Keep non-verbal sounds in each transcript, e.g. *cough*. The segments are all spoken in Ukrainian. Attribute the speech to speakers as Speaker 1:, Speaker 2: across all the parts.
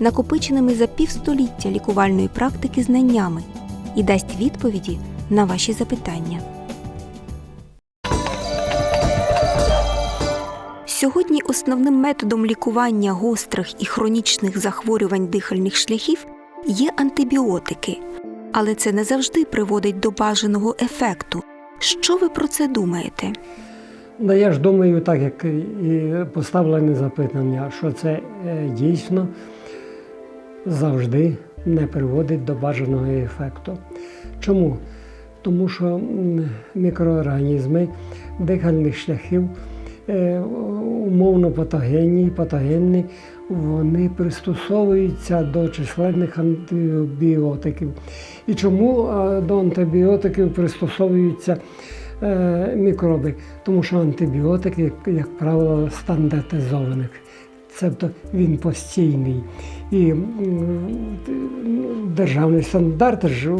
Speaker 1: накопиченими за півстоліття лікувальної практики знаннями і дасть відповіді на ваші запитання. Сьогодні основним методом лікування гострих і хронічних захворювань дихальних шляхів є антибіотики, але це не завжди приводить до бажаного ефекту. Що ви про це думаєте?
Speaker 2: Ну, я ж думаю, так як і поставлене запитання, що це е, дійсно завжди не приводить до бажаного ефекту. Чому? Тому що мікроорганізми дихальних шляхів е, умовно патогенні, патогенні, вони пристосовуються до численних антибіотиків. І чому е, до антибіотиків пристосовуються е, мікроби? Тому що антибіотики, як правило, стандартизованих. Тобто він постійний. І м, державні стандарти ж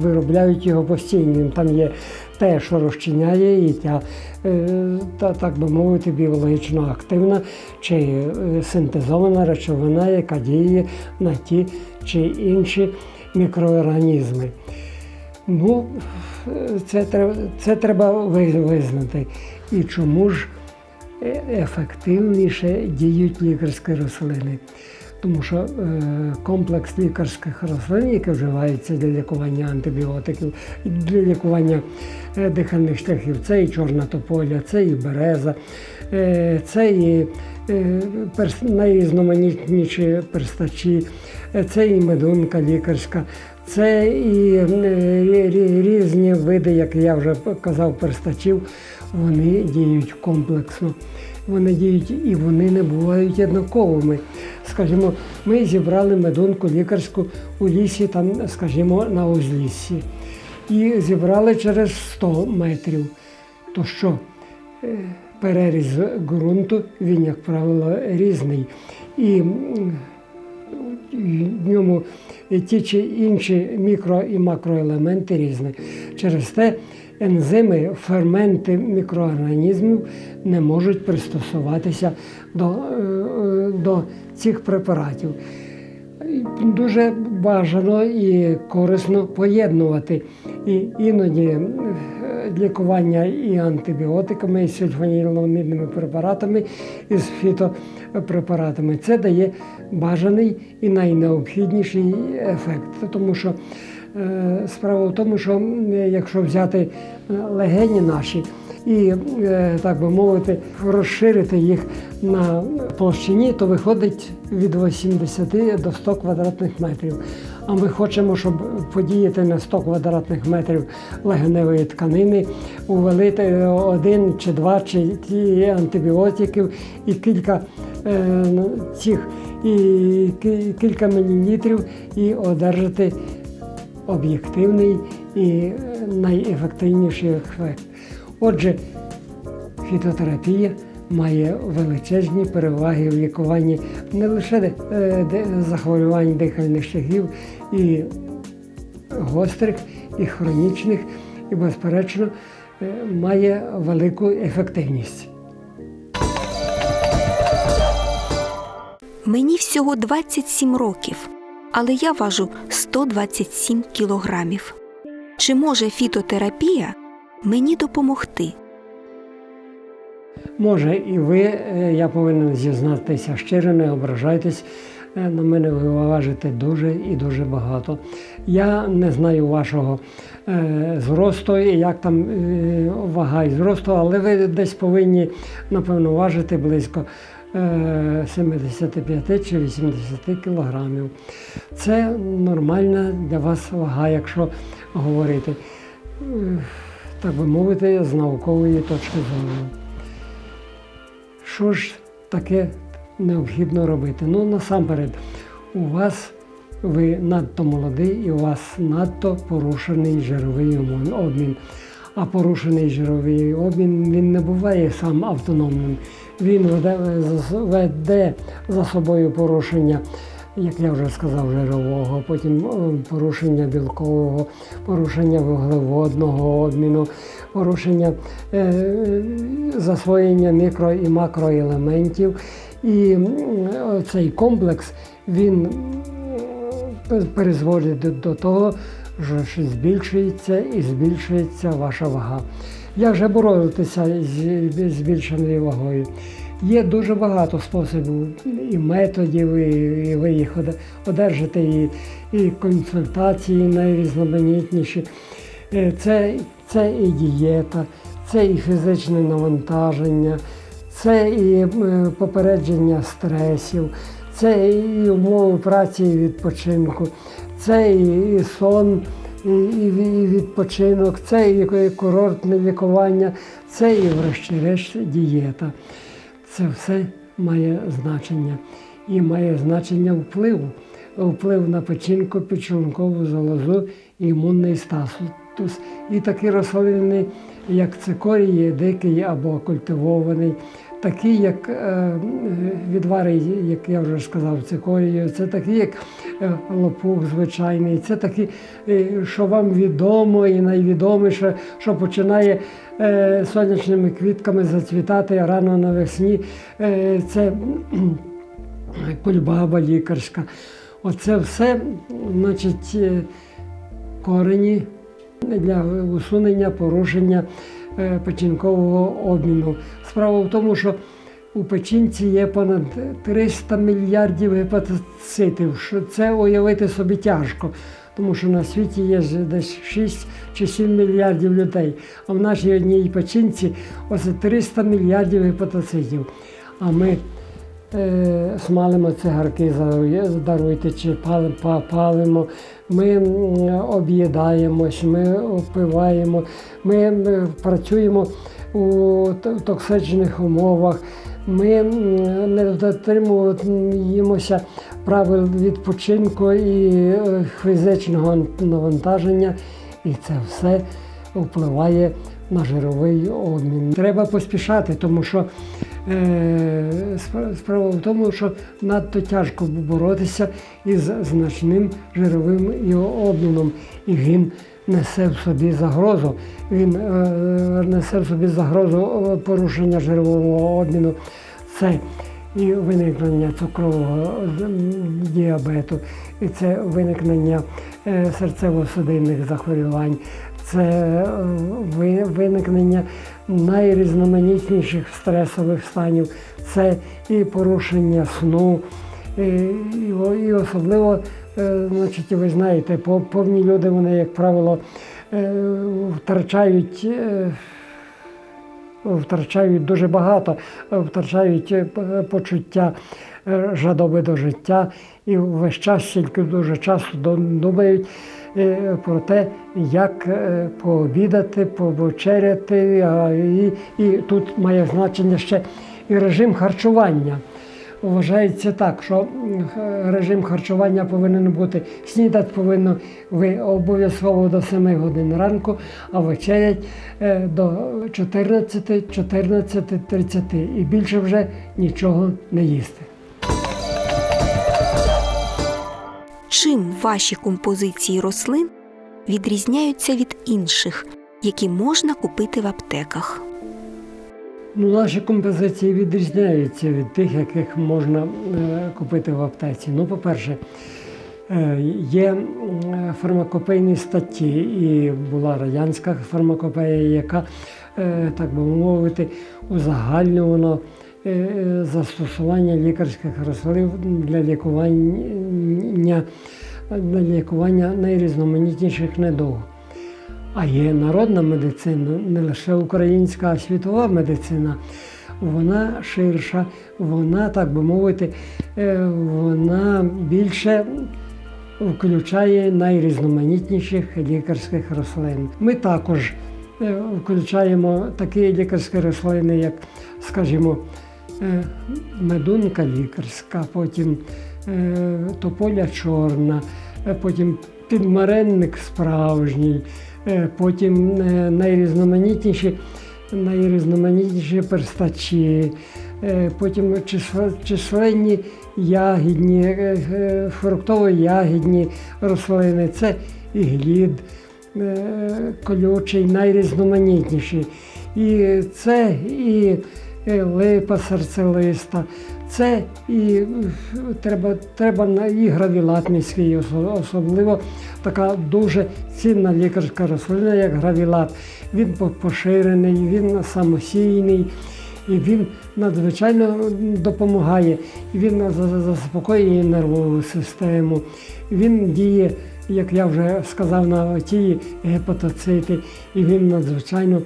Speaker 2: виробляють його постійним. Там є те, що розчиняє і та, е, та так би мовити, біологічно активна чи е, синтезована речовина, яка діє на ті чи інші мікроорганізми. Ну, це треба, це треба визнати. І чому ж е- ефективніше діють лікарські рослини? Тому що е, комплекс лікарських рослин, які вживаються для лікування антибіотиків, для лікування е, дихальних шляхів, це і чорна тополя, це і береза, е, це і найрізноманітніші перстачі, це і медунка лікарська, це і е, рі- рі- різні види, як я вже казав, перстачів, вони діють комплексно. Вони діють і вони не бувають однаковими. Скажімо, ми зібрали медунку лікарську у лісі, там, скажімо, на узліссі. І зібрали через 100 метрів. То що е, переріз ґрунту, він, як правило, різний. І в ньому ті чи інші мікро і макроелементи різні. Через те ензими, ферменти мікроорганізмів не можуть пристосуватися до, е, е, до цих препаратів. Дуже бажано і корисно поєднувати і іноді лікування і антибіотиками, і сульфаніломідними препаратами, і з фітопрепаратами. Це дає бажаний і найнеобхідніший ефект, тому що е, справа в тому, що якщо взяти е, легені наші і, е, так би мовити, розширити їх на площині, то виходить від 80 до 100 квадратних метрів. А ми хочемо, щоб подіяти на 100 квадратних метрів легеневої тканини, увелити один чи два чи ті антибіотиків і кілька е, цих і кілька мілілітрів і одержати об'єктивний і е, найефективніший ефект. Отже, фітотерапія має величезні переваги в лікуванні не лише е, захворювань дихальних шляхів і гострих, і хронічних, і, безперечно, е, має велику ефективність.
Speaker 1: Мені всього 27 років, але я важу 127 кілограмів. Чи може фітотерапія мені допомогти?
Speaker 2: Може, і ви, е, я повинен зізнатися щиро, не ображайтесь. е, На мене ви важите дуже і дуже багато. Я не знаю вашого е, зросту, як там вага і зросту, але ви десь повинні, напевно, важити близько е, 75 чи 80 кілограмів. Це нормальна для вас вага, якщо говорити, так би мовити, з наукової точки зору. Що ж таке необхідно робити? Ну, насамперед, у вас ви надто молодий і у вас надто порушений жировий обмін. А порушений жировий обмін він не буває сам автономним. Він веде, за собою порушення, як я вже сказав, жирового, потім е, порушення білкового, порушення вуглеводного обміну, порушення е, засвоєння мікро і макроелементів. І цей комплекс він м, призводить до, того, що збільшується і збільшується ваша вага. Як же боротися з збільшеною вагою? Є дуже багато способів і методів, і, їх одержите, і, і консультації найрізноманітніші. Е, Це, це і дієта, це і фізичне навантаження, це і е, попередження стресів, це і умови праці і відпочинку, це і, сон, і, і відпочинок, це і курортне лікування, це і, врешті-решт, дієта. Це все має значення. І має значення впливу. Вплив на печінку, печінкову залозу імунний статус. І такі рослини, як цикорій, дикий або культивований, такі, як е, відвари, як я вже сказав, цикорію, це такі, як е, лопух звичайний, це такі, е, що вам відомо і найвідоміше, що починає сонячними квітками зацвітати рано навесні. Це *clears throat* кульбаба лікарська. Оце все, значить, корені для усунення порушення печінкового обміну. Справа в тому, що у печінці є понад 300 мільярдів гепатоцитів. Що це уявити собі тяжко, тому що на світі є десь 6 чи 7 мільярдів людей, а в нашій одній печінці оце 300 мільярдів гепатоцитів. А ми е, смалимо цигарки, даруйте, чи палимо, ми об'їдаємось, ми опиваємо, ми працюємо у токсичних умовах, ми не дотримуємося правил відпочинку і е, фізичного навантаження, і це все впливає на жировий обмін. Треба поспішати, тому що е, справа в тому, що надто тяжко боротися із значним жировим обміном, і він несе в собі загрозу. Він е, несе в собі загрозу е, порушення жирового обміну. Це і виникнення цукрового діабету, і це виникнення е, серцево-судинних захворювань, це е, виникнення найрізноманітніших стресових станів, це і порушення сну, і, особливо, е, значить, ви знаєте, по- повні люди, вони, як правило, е, втрачають. втрачають дуже багато, втрачають почуття жадоби до життя і весь час тільки дуже часто думають про те, як е, пообідати, повечеряти. І, і тут має значення ще і режим харчування. Вважається так, що режим харчування повинен бути снідати повинно ви обов'язково до 7 годин ранку, а вечерять е, до 14, 14.30 і більше вже нічого не їсти.
Speaker 1: Чим ваші композиції рослин відрізняються від інших, які можна купити в аптеках?
Speaker 2: Ну, наші композиції відрізняються від тих, яких можна е, купити в аптеці. Ну, по-перше, е, є фармакопейні статті, і була радянська фармакопея, яка, е, так би мовити, узагальнювала е, застосування лікарських рослин для лікування, для лікування найрізноманітніших недуг. А є народна медицина, не лише українська, а світова медицина. Вона ширша, вона, так би мовити, е, вона більше включає найрізноманітніших лікарських рослин. Ми також е, включаємо такі лікарські рослини, як, скажімо, е, медунка лікарська, потім е, тополя чорна, е, потім підмаренник справжній, е, потім е, найрізноманітніші, найрізноманітніші перстачі, е, потім численні ягідні, е, е, фруктово-ягідні рослини. Це і глід е, колючий, найрізноманітніший. І це і липа серцелиста, це і треба, треба на і гравілат міський, особливо така дуже цінна лікарська рослина, як гравілат. Він поширений, він самосійний. І він надзвичайно допомагає. Він за- за- заспокоює нервову систему. Він діє, як я вже сказав, на ті гепатоцити, і він надзвичайно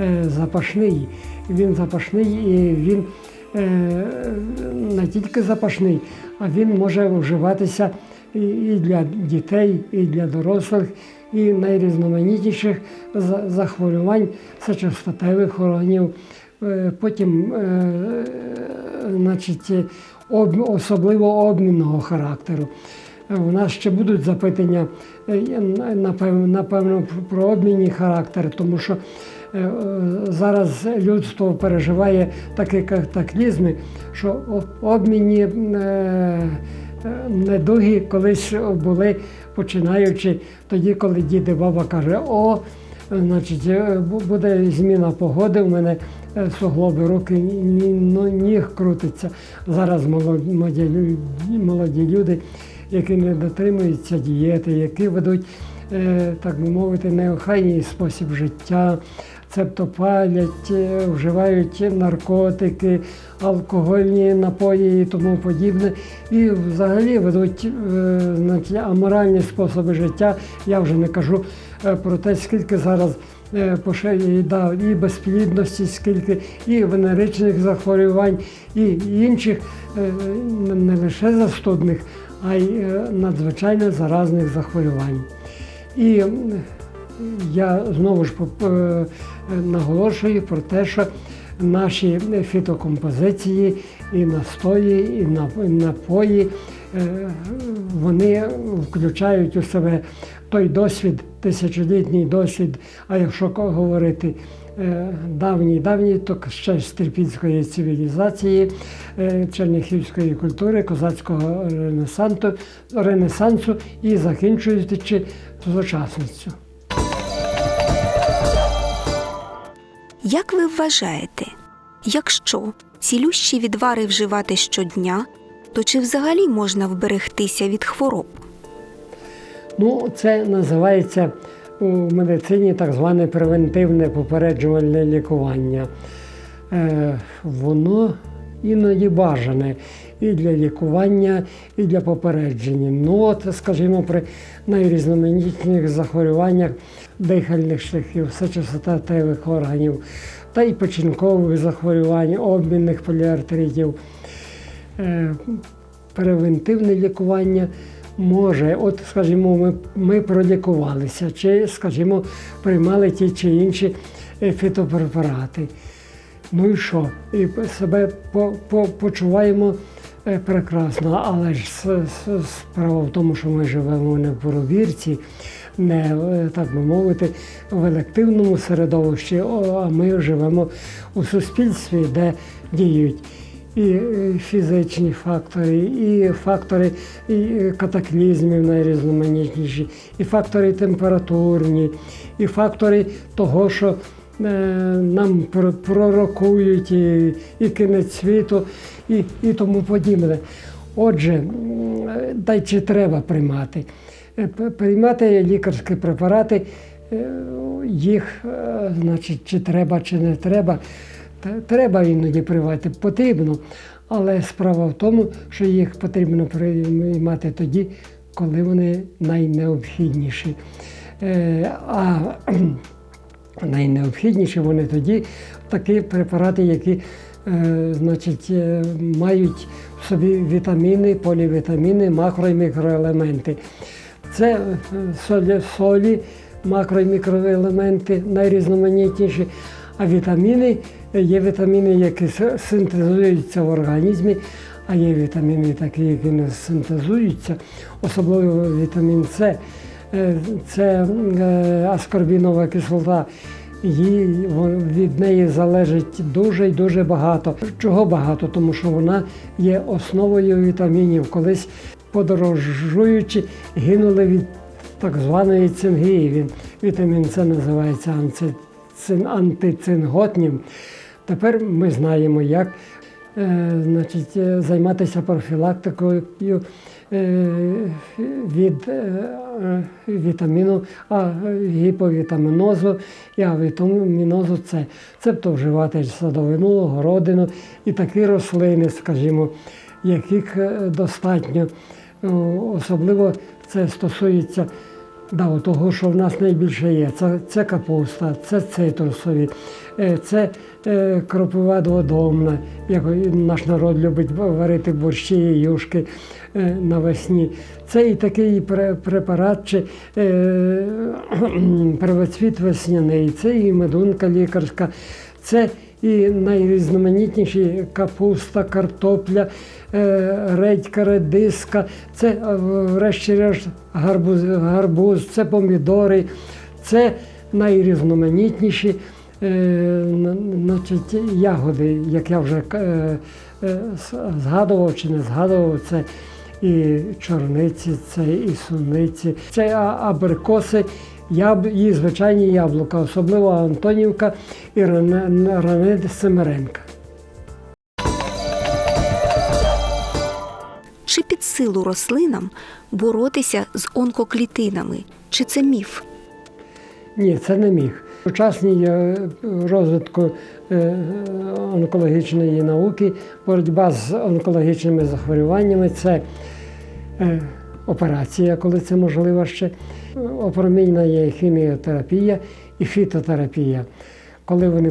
Speaker 2: е, запашний. Він запашний і він е, не тільки запашний, а він може вживатися і, для дітей, і для дорослих, і найрізноманітніших захворювань сечостатевих органів. Е, Потім, значить, об- особливо обмінного характеру. У нас ще будуть запитання, е, напевно, про обмінні характери, тому що е, зараз людство переживає такі катаклізми, що обмінні е, недуги колись були, починаючи тоді, коли дід і баба каже, о, значить, буде зміна погоди, у мене суглоби руки, ну, ніг крутиться. Зараз молоді молоді люди, які не дотримуються дієти, які ведуть, е, так би мовити, неохайний спосіб життя, цебто палять, е, вживають наркотики, алкогольні напої і тому подібне. І взагалі ведуть е, значить, аморальні способи життя. Я вже не кажу е, про те, скільки зараз е, поширює да, і безплідності, скільки і венеричних захворювань, і інших е, не лише застудних, а й е, надзвичайно заразних захворювань. І я знову ж е, наголошую про те, що наші фітокомпозиції і настої, і напої, е, вони включають у себе той досвід, тисячолітній досвід, а якщо говорити давній, давній, то ще з Трипільської цивілізації, е, черняхівської культури, козацького ренесансу, ренесансу і закінчуючи сучасністю.
Speaker 1: Як ви вважаєте, якщо цілющі відвари вживати щодня, то чи взагалі можна вберегтися від хвороб?
Speaker 2: Ну, це називається у медицині так зване превентивне попереджувальне лікування. Е, воно іноді бажане і для лікування, і для попередження. Ну, от, скажімо, при найрізноманітніших захворюваннях дихальних шляхів, сечостатевих органів та й печінкових захворювань, обмінних поліартритів. Е, превентивне лікування може, от, скажімо, ми, ми пролікувалися, чи, скажімо, приймали ті чи інші е, фітопрепарати. Ну і що? І себе по, по, почуваємо е, прекрасно, але ж справа в тому, що ми живемо не в поробірці, не е, так би мовити, в елективному середовищі, а ми живемо у суспільстві, де діють і е, фізичні фактори, і фактори і е, катаклізмів найрізноманітніші, і фактори температурні, і фактори того, що е, нам пророкують і, і кінець світу, і, і тому подібне. Отже, та чи треба приймати? Приймати лікарські препарати, їх, значить, чи треба, чи не треба. Треба іноді приймати, потрібно. Але справа в тому, що їх потрібно приймати тоді, коли вони найнеобхідніші. Е, А *clears throat* найнеобхідніші вони тоді такі препарати, які е, значить, е, мають в собі вітаміни, полівітаміни, макро і мікроелементи. Це солі, солі макро і мікроелементи найрізноманітніші, а вітаміни е, є вітаміни, які синтезуються в організмі, а є вітаміни такі, які не синтезуються, особливо вітамін С. Це е, аскорбінова кислота. Її, від неї залежить дуже і дуже багато. Чого багато? Тому що вона є основою вітамінів. Колись подорожуючи, гинули від так званої цингії. Вітамін С називається анцицин, антицинготнім. Тепер ми знаємо, як е, значить, е, займатися профілактикою е, від вітаміну А, гіповітамінозу і авітамінозу С. Цебто вживати садовину, городину і такі рослини, скажімо, яких достатньо. Особливо це стосується да, того, що в нас найбільше є. Це, це капуста, це цитрусові, е, це е, кропива дводомна, як наш народ любить варити борщі і юшки е, навесні. Це і такий пре- препарат, чи е, первоцвіт весняний, це і медунка лікарська, це і найрізноманітніші капуста, картопля, е, редька, редиска, це е, врешті-решт гарбуз, гарбуз, це помідори, це найрізноманітніші е, значить, ягоди, як я вже згадував чи не згадував, це і чорниці, це і суниці, це абрикоси, яб, і звичайні яблука, особливо Антонівка і Рене Семеренка.
Speaker 1: Чи під силу рослинам боротися з онкоклітинами? Чи це міф?
Speaker 2: Ні, це не міг. Сучасній е, розвитку е, онкологічної науки, боротьба з онкологічними захворюваннями це е, операція, коли це можливо ще. Опромінна є хіміотерапія і фітотерапія. Коли вони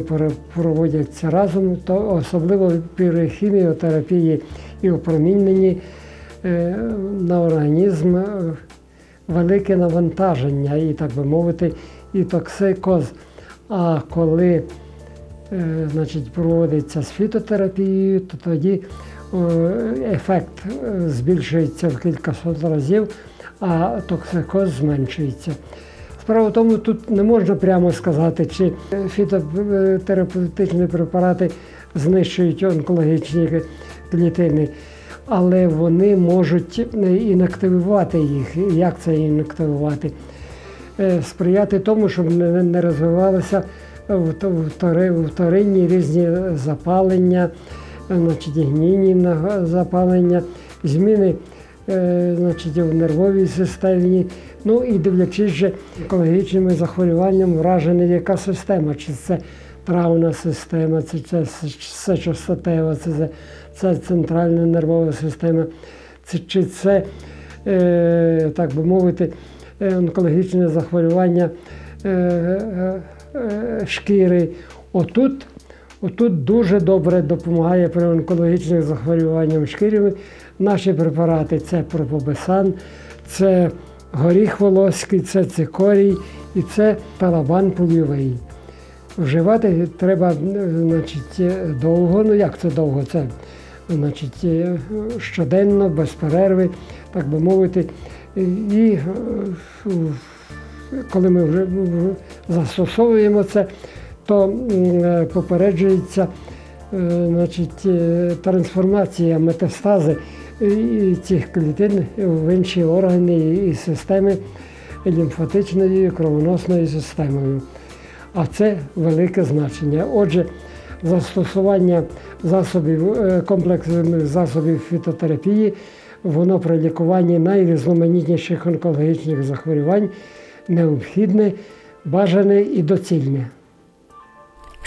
Speaker 2: проводяться разом, то особливо при хіміотерапії і опроміненні е, на організм е, велике навантаження і, так би мовити, і токсикоз. А коли е, значить, проводиться з фітотерапією, то тоді ефект е, збільшується в кількасот разів, а токсикоз зменшується. Справа в тому, тут не можна прямо сказати, чи фітотерапевтичні препарати знищують онкологічні клітини, але вони можуть інактивувати їх. Як це інактивувати? Е, Сприяти тому, щоб не розвивалися втори- вторинні різні запалення, е, значить, гнійні запалення, зміни е, значить, в нервовій системі. Ну і дивлячись же екологічними захворюваннями, вражена яка система, чи це травна система, чи це сечостатева, це, це, це центральна нервова система, це, чи це, е, так би мовити, онкологічне захворювання е, е, е, шкіри. Отут, отут дуже добре допомагає при онкологічних захворюваннях шкіри. Наші препарати це пропобесан, це горіх волоський, це цикорій і це пелабан польовий. Вживати треба значить, довго. Ну як це довго? Це значить, щоденно, без перерви, так би мовити. І е, коли ми вже застосовуємо це, то е, попереджується е, значить, е, трансформація метастази цих клітин в інші органи і системи лімфатичної кровоносною системою. А це велике значення. Отже, застосування засобів комплексних засобів фітотерапії, воно при лікуванні найрізноманітніших онкологічних захворювань необхідне, бажане і доцільне.